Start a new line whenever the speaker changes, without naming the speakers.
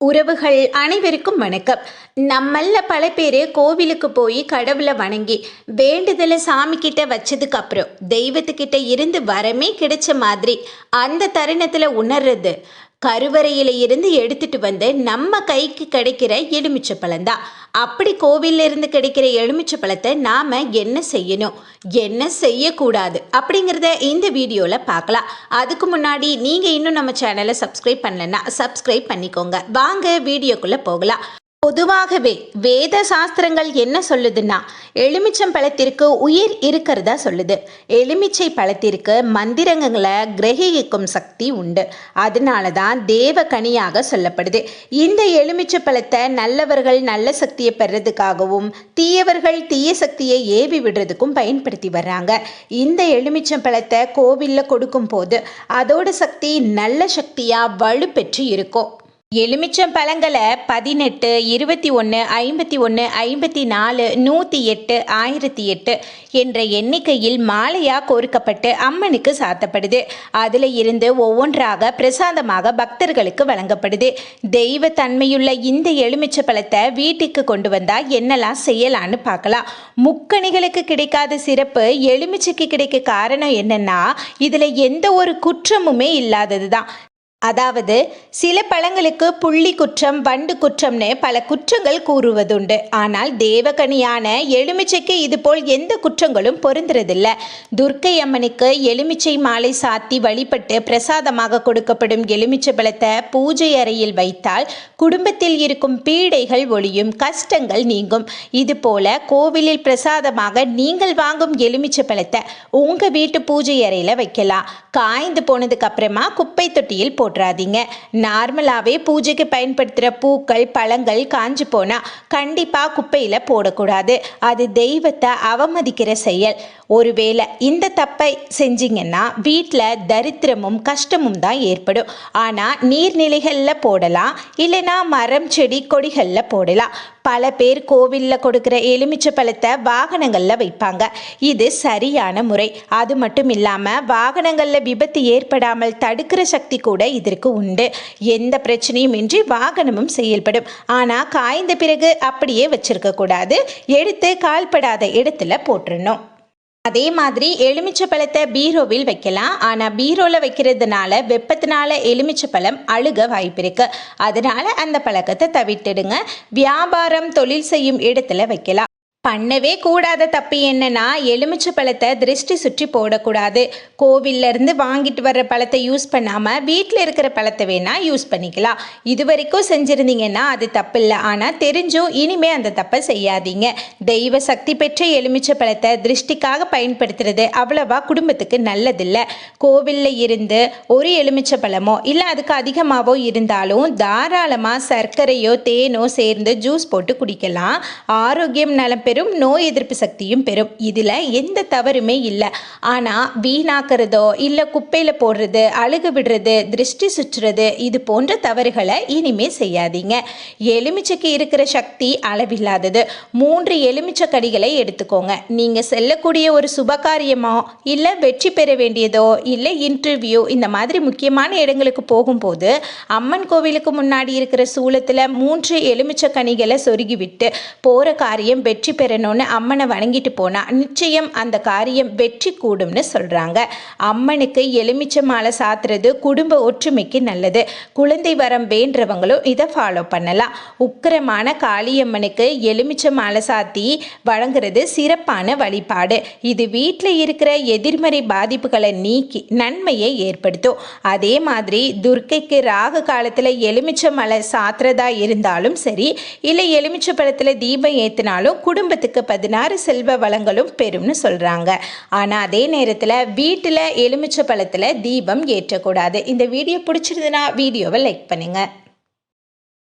உறவுகள் அனைவருக்கும் வணக்கம். நம்மள பல பேர் கோவிலுக்கு போய் கடவுளை வணங்கி வேண்டுதலை சாமி கிட்ட வச்சதுக்கு அப்புறம் தெய்வத்துக்கிட்ட இருந்து வரமே கிடைச்ச மாதிரி அந்த தருணத்தில் உணர்றது கருவறையில இருந்து எடுத்துட்டு வந்து நம்ம கைக்கு கிடைக்கிற எலுமிச்சை பழம்தான் அப்படி கோவில்ல இருந்து கிடைக்கிற எலுமிச்சை பழத்தை நாம என்ன செய்யணும்? என்ன செய்யக்கூடாது? அப்படிங்கிறத இந்த வீடியோவில் பார்க்கலாம். அதுக்கு முன்னாடி நீங்கள் இன்னும் நம்ம சேனலை சப்ஸ்கிரைப் பண்ணலன்னா சப்ஸ்கிரைப் பண்ணிக்கோங்க. வாங்க வீடியோக்குள்ளே போகலாம். பொதுவாகவே வேத சாஸ்திரங்கள் என்ன சொல்லுதுன்னா எலுமிச்சம் பழத்திற்கு உயிர் இருக்கிறதா சொல்லுது. எலுமிச்சை பழத்திற்கு மந்திரங்களை கிரகிக்கும் சக்தி உண்டு. அதனால தான் தேவ கனியாக சொல்லப்படுது. இந்த எலுமிச்சை பழத்தை நல்லவர்கள் நல்ல சக்தியை பெறதுக்காகவும் தீயவர்கள் தீய சக்தியை ஏவி விடுறதுக்கும் பயன்படுத்தி வர்றாங்க. இந்த எலுமிச்சம் பழத்தை கோவிலில் கொடுக்கும் போது அதோட சக்தி நல்ல சக்தியாக வலுப்பெற்று இருக்கும். எலுமிச்சம் பழங்களை பதினெட்டு இருபத்தி ஒன்று ஐம்பத்தி ஒன்று ஐம்பத்தி நாலு நூற்றி எட்டு ஆயிரத்தி எட்டு என்ற எண்ணிக்கையில் மாலையாக கோர்க்கப்பட்டு அம்மனுக்கு சாத்தப்படுது. அதில் இருந்து ஒவ்வொன்றாக பிரசாதமாக பக்தர்களுக்கு வழங்கப்படுது. தெய்வ தன்மையுள்ள இந்த எலுமிச்சை பழத்தை வீட்டுக்கு கொண்டு வந்தால் என்னெல்லாம் செய்யலான்னு பார்க்கலாம். முக்கணிகளுக்கு கிடைக்காத சிறப்பு எலுமிச்சைக்கு கிடைக்க காரணம் என்னன்னா இதில் எந்த ஒரு குற்றமுமே இல்லாதது தான் அதாவது சில பழங்களுக்கு புள்ளி குற்றம் வண்டு குற்றம்னு பல குற்றங்கள் கூறுவதுண்டு. ஆனால் தேவகனியான எலுமிச்சைக்கு இதுபோல் எந்த குற்றங்களும் பொருந்துறதில்ல. துர்க்கை அம்மனுக்கு எலுமிச்சை மாலை சாத்தி வழிபட்டு பிரசாதமாக கொடுக்கப்படும் எலுமிச்சை பழத்தை பூஜை அறையில் வைத்தால் குடும்பத்தில் இருக்கும் பீடைகள் ஒழியும் கஷ்டங்கள் நீங்கும். இதுபோல கோவிலில் பிரசாதமாக நீங்கள் வாங்கும் எலுமிச்சை பழத்தை உங்கள் வீட்டு பூஜை அறையில் வைக்கலாம். காய்ந்து போனதுக்கு அப்புறமா குப்பை தொட்டியில் போட்டுறாதீங்க நார்மலாகவே பூஜைக்கு பயன்படுத்துகிற பூக்கள் பழங்கள் காஞ்சு போனால் கண்டிப்பாக குப்பையில் போடக்கூடாது. அது தெய்வத்தை அவமதிக்கிற செயல். ஒருவேளை இந்த தப்பை செஞ்சீங்கன்னா வீட்டில் தரித்திரமும் கஷ்டமும் தான் ஏற்படும். ஆனால் நீர்நிலைகளில் போடலாம் இல்லைன்னா மரம் செடி கொடிகளில் போடலாம். பல பேர் கோவிலில் கொடுக்குற எலுமிச்சை பழத்தை வாகனங்களில் வைப்பாங்க. இது சரியான முறை. அது மட்டும் இல்லாமல் வாகனங்களில் விபத்து ஏற்படாமல் தடுக்கிற சக்தி கூட இதற்கு உண்டு. எந்த பிரச்சனையும் இன்றி வாகனமும் செயல்படும். ஆனால் காய்ந்த பிறகு அப்படியே வச்சிருக்க கூடாது. எடுத்து கால்படாத இடத்துல போட்டுறணும். அதே மாதிரி எலுமிச்சை பழத்தை பீரோவில் வைக்கலாம். ஆனால் பீரோவில் வைக்கிறதுனால வெப்பத்தினால எலுமிச்சை பழம் அழுக வாய்ப்பு இருக்கு. அதனால அந்த பழக்கத்தை தவிர்த்திடுங்க. வியாபாரம் தொழில் செய்யும் இடத்துல வைக்கலாம். பண்ணவே கூடாத தப்பு என்னன்னா எலுமிச்சை பழத்தை திருஷ்டி சுற்றி போடக்கூடாது. கோவில்லேருந்து வாங்கிட்டு வர்ற பழத்தை யூஸ் பண்ணாமல் வீட்டில் இருக்கிற பழத்தை வேணால் யூஸ் பண்ணிக்கலாம். இது வரைக்கும் செஞ்சுருந்தீங்கன்னா அது தப்பு இல்லை ஆனால் தெரிஞ்சும் இனிமே அந்த தப்பை செய்யாதீங்க. தெய்வ சக்தி பெற்ற எலுமிச்சை பழத்தை திருஷ்டிக்காக பயன்படுத்துறது அவ்வளவா குடும்பத்துக்கு நல்லதில்லை. கோவிலில் இருந்து ஒரு எலுமிச்சை பழமோ இல்லை அதுக்கு அதிகமாகவோ இருந்தாலும் தாராளமாக சர்க்கரையோ தேனோ சேர்ந்து ஜூஸ் போட்டு குடிக்கலாம். ஆரோக்கியம் நலம் பெறும் பெறும் நோய் எதிர்ப்பு சக்தியும் பெறும். இதில் எந்த தவறுமே இல்லை. ஆனால் வீணாக்கிறதோ இல்லை குப்பையில் போடுறது அழுகு விடுறது திருஷ்டி சுற்றுறது இது போன்ற தவறுகளை இனிமே செய்யாதீங்க. எலுமிச்சைக்கு இருக்கிற சக்தி அளவில்லாதது. மூன்று எலுமிச்சை கடிகளை எடுத்துக்கோங்க. நீங்கள் செல்லக்கூடிய ஒரு சுபகாரியமோ இல்லை வெற்றி பெற வேண்டியதோ இல்லை இன்டர்வியூ இந்த மாதிரி முக்கியமான இடங்களுக்கு போகும்போது அம்மன் கோவிலுக்கு முன்னாடி இருக்கிற சூளத்தில் மூன்று எலுமிச்சை கனிகளை சொருகிவிட்டு போகிற காரியம் வெற்றி பெற பெறணும்னு அம்மனை வணங்கிட்டு போனால் நிச்சயம் அந்த காரியம் வெற்றி கூடும்னு சொல்கிறாங்க அம்மனுக்கு எலுமிச்சை மாலை சாத்துறது குடும்ப ஒற்றுமைக்கு நல்லது. குழந்தை வரம் வேண்டவங்களும் இதை ஃபாலோ பண்ணலாம். உக்கிரமான காளியம்மனுக்கு எலுமிச்சை மாலை சாத்தி வழங்குறது சிறப்பான வழிபாடு. இது வீட்டில் இருக்கிற எதிர்மறை பாதிப்புகளை நீக்கி நன்மையை ஏற்படுத்தும். அதே மாதிரி துர்க்கைக்கு ராகு காலத்தில் எலுமிச்சை மலை சாத்துறதா இருந்தாலும் சரி இல்லை எலுமிச்சை பழத்தில் தீபம் ஏற்றினாலும் குடும்ப குடும்பத்துக்கு பதினாறு செல்வ வளங்களும் பெறும்னு சொல்கிறாங்க ஆனால் அதே நேரத்தில் வீட்டில் எலுமிச்சை பழத்தில் தீபம் ஏற்றக்கூடாது. இந்த வீடியோ பிடிச்சிருந்ததுன்னா வீடியோவை லைக் பண்ணுங்கள்